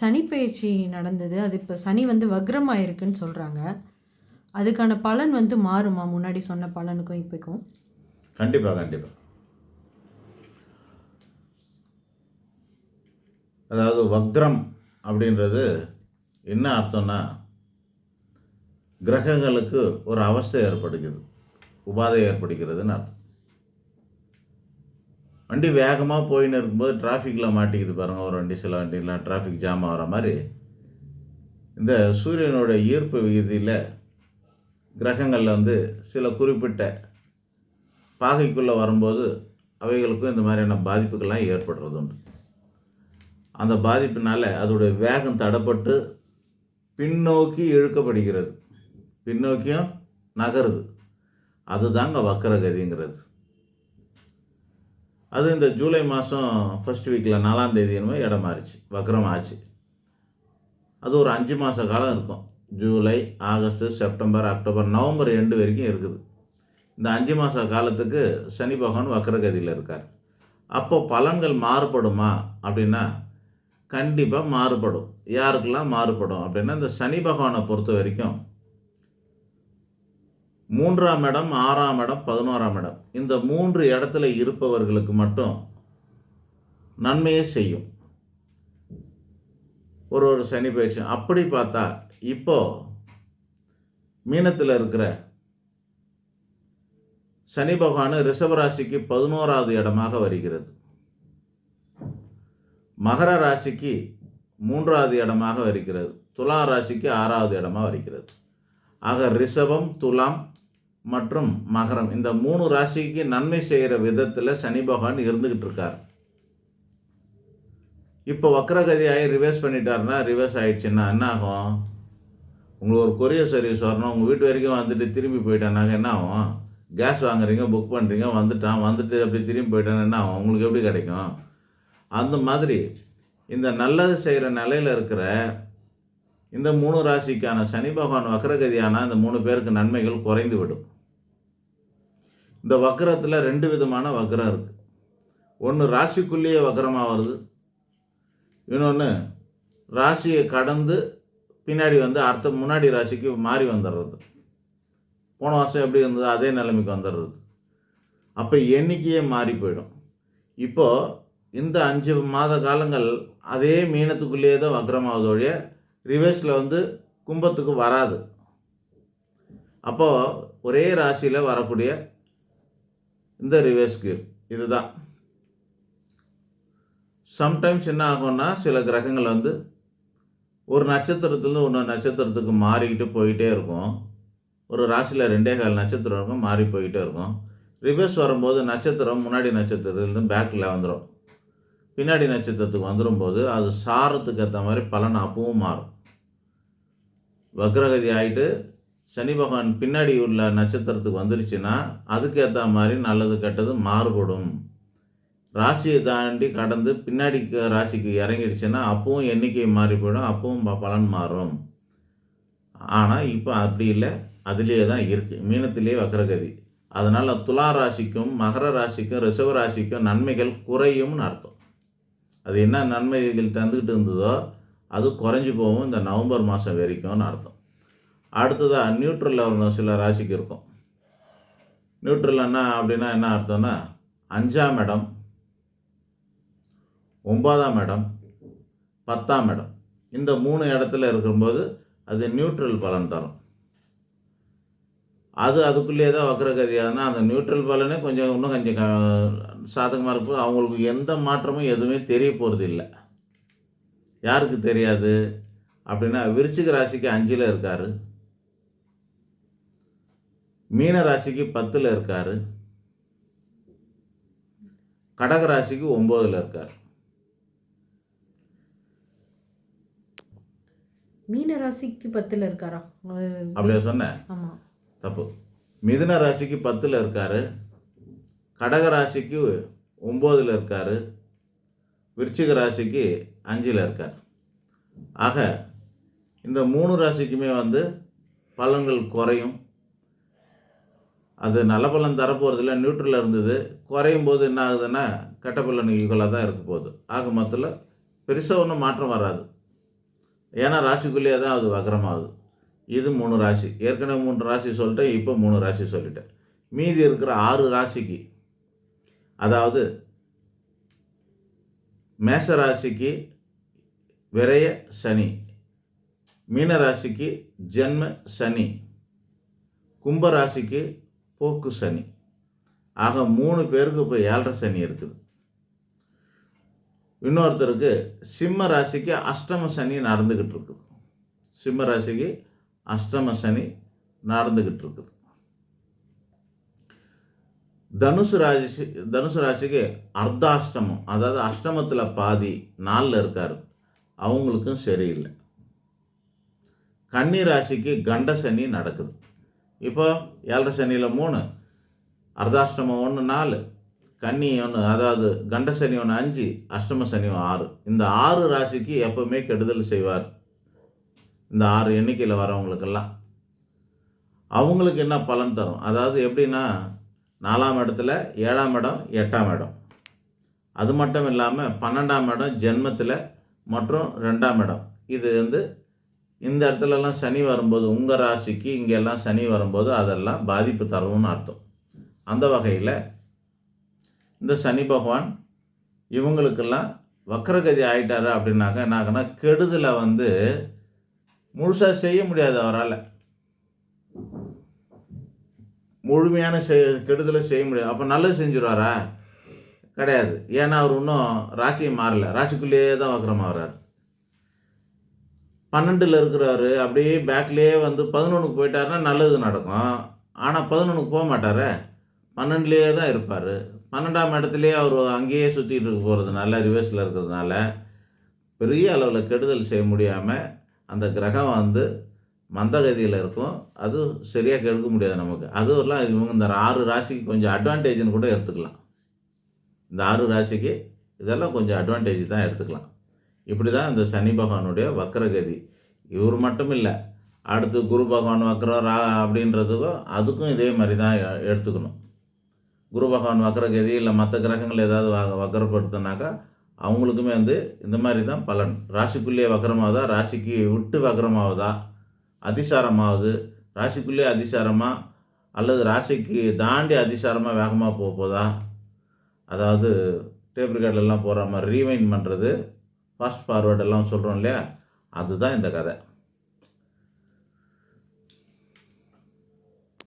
சனிப்பயிற்சி நடந்தது. அது இப்போ சனி வந்து வக்ரமாயிருக்குன்னு சொல்கிறாங்க அதுக்கான பலன் வந்து மாறுமா? முன்னாடி சொன்ன பலனுக்கும் இப்போக்கும். கண்டிப்பாக கண்டிப்பாக அதாவது வக்ரம் அப்படின்றது என்ன அர்த்தம்னா கிரகங்களுக்கு ஒரு அவஸ்தை ஏற்படுகிறது. உபாதை ஏற்படுகிறதுன்னு அர்த்தம். வண்டி வேகமாக போயின்னு இருக்கும்போது டிராஃபிக்கில் மாட்டிக்குது பாருங்கள் ஒரு வண்டி சில வண்டிலாம் டிராஃபிக் ஜாம் ஆகிற மாதிரி. இந்த சூரியனோட ஈர்ப்பு விகுதியில் கிரகங்களில் வந்து சில குறிப்பிட்ட பாகைக்குள்ளே வரும்போது அவைகளுக்கும் இந்த மாதிரியான பாதிப்புகள்லாம் ஏற்படுறது உண்டு. அந்த பாதிப்பினால் அதோடைய வேகம் தடப்பட்டு பின்னோக்கி இழுக்கப்படுகிறது. பின்னோக்கியும் நகருது. அதுதாங்க வக்கரகதிங்கிறது. அது இந்த ஜூலை மாதம் ஃபர்ஸ்ட் வீக்கில் நாலாம் தேதி என்னமோ இடம் மாறிச்சு. வக்ரம் ஆச்சு. அது ஒரு அஞ்சு மாத காலம் இருக்கும். July August September October November end வரைக்கும் இருக்குது. இந்த அஞ்சு மாத காலத்துக்கு சனி பகவான் வக்ரகதியில் இருக்கார். அப்போ பலன்கள் மாறுபடுமா அப்படின்னா கண்டிப்பாக மாறுபடும். யாருக்கெல்லாம் மாறுபடும் அப்படின்னா இந்த சனி பகவானை பொறுத்த வரைக்கும் மூன்றாம் இடம் ஆறாம் இடம் பதினோராம் இடம். இந்த மூன்று இடத்துல இருப்பவர்களுக்கு மட்டும் நன்மையை செய்யும். ஒரு ஒரு சனி பயிற்சி. அப்படி பார்த்தா இப்போ மீனத்தில் இருக்கிற சனி பகவான் ரிஷபராசிக்கு பதினோராவது இடமாக வருகிறது. மகர ராசிக்கு மூன்றாவது இடமாக வருகிறது. துலா ராசிக்கு ஆறாவது இடமாக வருகிறது. ஆக ரிஷபம் துலாம் மற்றும் மகரம். இந்த மூணு ராசிக்கு நன்மை செய்கிற விதத்தில் சனி பகவான் இருந்துக்கிட்டு இருக்கார். இப்போ வக்ரகதி ஆகி ரிவர்ஸ் பண்ணிட்டாருன்னா ரிவர்ஸ் ஆகிடுச்சுன்னா என்ன ஆகும்? உங்களுக்கு ஒரு கொரியர் சர்வீஸ் வரணும். உங்கள் வீட்டு வரைக்கும் வந்துட்டு திரும்பி போயிட்டானாங்க என்ன ஆகும்? கேஸ் வாங்குறீங்க புக் பண்ணுறீங்க வந்துட்டான். வந்துட்டு அப்படி திரும்பி போயிட்டான் என்ன ஆகும்? உங்களுக்கு எப்படி கிடைக்கும்? அந்த மாதிரி இந்த நல்லது செய்கிற நிலையில் இருக்கிற இந்த மூணு ராசிக்கான சனி பகவான் வக்ரகதியான இந்த மூணு பேருக்கு நன்மைகள் குறைந்து விடும். இந்த வக்கரத்தில் ரெண்டு விதமான வக்ரம் இருக்குது ஒன்று ராசிக்குள்ளேயே வக்கரமாக வருது. இன்னொன்று ராசியை கடந்து பின்னாடி வந்து அடுத்த முன்னாடி ராசிக்கு மாறி வந்துடுறது. போன வருஷம் எப்படி இருந்தது அதே நிலைமைக்கு வந்துடுறது. அப்போ எண்ணிக்கையே மாறி போயிடும். இப்போது இந்த அஞ்சு மாத காலங்கள் அதே மீனத்துக்குள்ளேயே தான் வக்ரமாவது ரிவர்ஸில் வந்து கும்பத்துக்கு வராது. அப்போது ஒரே ராசியில் வரக்கூடிய இந்த ரிவர்ஸ் கியர் இதுதான். சம்டைம்ஸ் என்ன ஆகும்னா சில கிரகங்கள் வந்து ஒரு நட்சத்திரத்துலேருந்து இன்னொரு நட்சத்திரத்துக்கு மாறிக்கிட்டு போயிட்டே இருக்கும். ஒரு ராசியில் ரெண்டே கால் நட்சத்திரம் இருக்கும் மாறி போயிட்டே இருக்கும். ரிவர்ஸ் வரும்போது நட்சத்திரம் முன்னாடி நட்சத்திரத்துலேருந்து பேக்கில் வந்துடும் பின்னாடி நட்சத்திரத்துக்கு வந்துடும்போது அது சாரத்துக்கு ஏற்ற மாதிரி பலன் அப்பவும் மாறும். வக்ரகதி ஆகிட்டு சனி பகவான் பின்னாடி உள்ள நட்சத்திரத்துக்கு வந்துருச்சுன்னா அதுக்கேற்ற மாதிரி நல்லது கெட்டது மாறுபடும். ராசியை தாண்டி கடந்து பின்னாடி க- ராசிக்கு இறங்கிடுச்சுன்னா அப்பவும் எண்ணிக்கை மாறி போயிடும் அப்பவும் ப- பலன் மாறும். ஆனால் இப்போ அப்படி இல்லை. அதுலேயே தான் இருக்குது மீனத்திலே வக்கரகதி அதனால் துலா ராசிக்கும் மகர ராசிக்கும் ரிஷப ராசிக்கும் நன்மைகள் குறையும்னு அர்த்தம். அது என்ன நன்மைகள் தந்துக்கிட்டு இருந்ததோ அது குறைஞ்சி போகும் இந்த நவம்பர் மாதம் வரைக்கும்னு அர்த்தம். அடுத்ததாக நியூட்ரலில் லெவல் சில ராசிக்கு இருக்கும். நியூட்ரல் என்ன அப்படின்னா என்ன அர்த்தம்னா அஞ்சாம் இடம் ஒன்பதாம் இடம் பத்தாம் இடம். இந்த மூணு இடத்துல இருக்கும்போது அது நியூட்ரல் பலன் தரும். அது அதுக்குள்ளேயே தான் வக்கரகதியாகனா அந்த நியூட்ரல் பலனே கொஞ்சம் இன்னும் கொஞ்சம் சாதகமாக இருக்கும் அவங்களுக்கு எந்த மாற்றமும் எதுவுமே தெரிய போகிறது இல்லை. யாருக்கு தெரியாது? அப்படின்னா விருச்சிக ராசிக்கு அஞ்சில் இருக்கார். மீன ராசிக்கு பத்தில் இருக்கார். கடக ராசிக்கு ஒம்போதில் இருக்கார். மீன ராசிக்கு பத்தில் இருக்காரா? அப்படியே சொன்னேன் ஆமாம் தப்பு. மிதுன ராசிக்கு பத்தில் இருக்கார். கடக ராசிக்கு ஒம்போதில் இருக்கார். விருச்சிக ராசிக்கு அஞ்சில் இருக்கார். ஆக இந்த மூணு ராசிக்குமே வந்து பலன்கள் குறையும். அது நல்ல பலன் தரப்போகிறதில்ல நியூட்ரலில் இருந்தது. குறையும் போது என்ன ஆகுதுன்னா கெட்ட பலன் ஈக்குவலாக தான் இருக்க போகுது. ஆக மொத்தத்தில் பெருசாக ஒன்றும் மாற்றம் வராது. ஏன்னா ராசிக்குள்ளேயே தான் அது வக்ரமாகுது. இது மூணு ராசி. ஏற்கனவே மூணு ராசி சொல்லிட்டேன் இப்போ மூணு ராசி சொல்லிட்டேன். மீதி இருக்கிற ஆறு ராசிக்கு அதாவது மேச ராசிக்கு விரய சனி மீன ராசிக்கு ஜென்ம சனி கும்ப ராசிக்கு போக்கு சனி. ஆக மூணு பேருக்கு இப்போ ஏழரை சனி இருக்குது. இன்னொருத்தருக்கு சிம்ம ராசிக்கு அஷ்டம சனி நடந்துக்கிட்டு இருக்குது. சிம்ம ராசிக்கு அஷ்டம சனி நடந்துக்கிட்டு இருக்குது. தனுசு ராசி தனுசு ராசிக்கு அர்த்தாஷ்டமம் அதாவது அஷ்டமத்தில் பாதி நாளில் இருக்கார். அவங்களுக்கும் சரியில்லை. கன்னி ராசிக்கு கண்ட சனி நடக்குது. இப்போ ஏழரை சனியில் மூணு அர்த்தாஷ்டமம் ஒன்று நாலு கன்னி ஒன்று அதாவது கண்ட சனி ஒன்று அஞ்சு அஷ்டம சனி ஆறு. இந்த ஆறு ராசிக்கு எப்பவுமே கெடுதல் செய்வார் இந்த ஆறு எண்ணிக்கையில் வரவங்களுக்கெல்லாம். அவங்களுக்கு என்ன பலன் தரும்? அதாவது எப்படின்னா நாலாம் இடத்துல ஏழாம் இடம் எட்டாம் இடம். அது மட்டும் இல்லாமல் பன்னெண்டாம் இடம் ஜென்மத்தில் மற்றும் ரெண்டாம் இடம். இது வந்து இந்த இடத்துலலாம் சனி வரும்போது உங்கள் ராசிக்கு இங்கெல்லாம் சனி வரும்போது அதெல்லாம் பாதிப்பு தரும்னு அர்த்தம். அந்த வகையில் இந்த சனி பகவான் இவங்களுக்கெல்லாம் வக்கரகதி ஆகிட்டாரு அப்படின்னாக்கா என்ன கெடுதலை வந்து முழுசாக செய்ய முடியாது அவரால். முழுமையான செய் கெடுதலை செய்ய முடியாது. அப்போ நல்லது செஞ்சுருவாரா? கிடையாது. ஏன்னா அவர் இன்னும் ராசியை மாறலை. ராசிக்குள்ளேயே தான் வக்ரமாகறார் பன்னெண்டில் இருக்கிறாரு அப்படியே பேக்லேயே வந்து பதினொன்றுக்கு போயிட்டாருன்னா நல்லது நடக்கும். ஆனால் பதினொன்றுக்கு போக மாட்டாரே. பன்னெண்டுலேயே தான் இருப்பார். பன்னெண்டாம் இடத்துலையே அவர் அங்கேயே சுற்றிட்டு இருக்க போகிறதுனால ரிவர்ஸில் இருக்கிறதுனால பெரிய அளவில் கெடுதல் செய்ய முடியாமல் அந்த கிரகம் வந்து மந்தகதியில் இருக்கும். அது சரியாக கெடுக்க முடியாது நமக்கு. அதுவெல்லாம் இவங்க இந்த ஆறு ராசிக்கு கொஞ்சம் அட்வான்டேஜ்னு கூட எடுத்துக்கலாம். இந்த ஆறு ராசிக்கு இதெல்லாம் கொஞ்சம் அட்வான்டேஜ் தான் எடுத்துக்கலாம். இப்படி தான் இந்த சனி பகவானுடைய வக்கரகதி இவர் மட்டும் இல்லை அடுத்து குரு பகவான் வக்கரம் ரா அப்படின்றதுக்கும் அதுக்கும் இதே மாதிரி தான் எடுத்துக்கணும். குரு பகவான் வக்கரகதி இல்லை மற்ற கிரகங்கள் ஏதாவது வ வக்கரப்படுத்தினாக்கா அவங்களுக்குமே வந்து இந்த மாதிரி தான் பலன். ராசிக்குள்ளேயே வக்கரமாகுதா ராசிக்கு விட்டு வக்கரமாகுதா அதிசாரமாகுது ராசிக்குள்ளேயே அதிசாரமாக அல்லது ராசிக்கு தாண்டி அதிசாரமாக வேகமாக போக போதா? அதாவது டேப் ரெக்கார்ட்லாம் போகிற மாதிரி ரீவைன் பண்ணுறது ஃபாஸ்ட் ஃபார்வர்டெல்லாம் சொல்கிறோம் இல்லையா? அதுதான் இந்த கதை.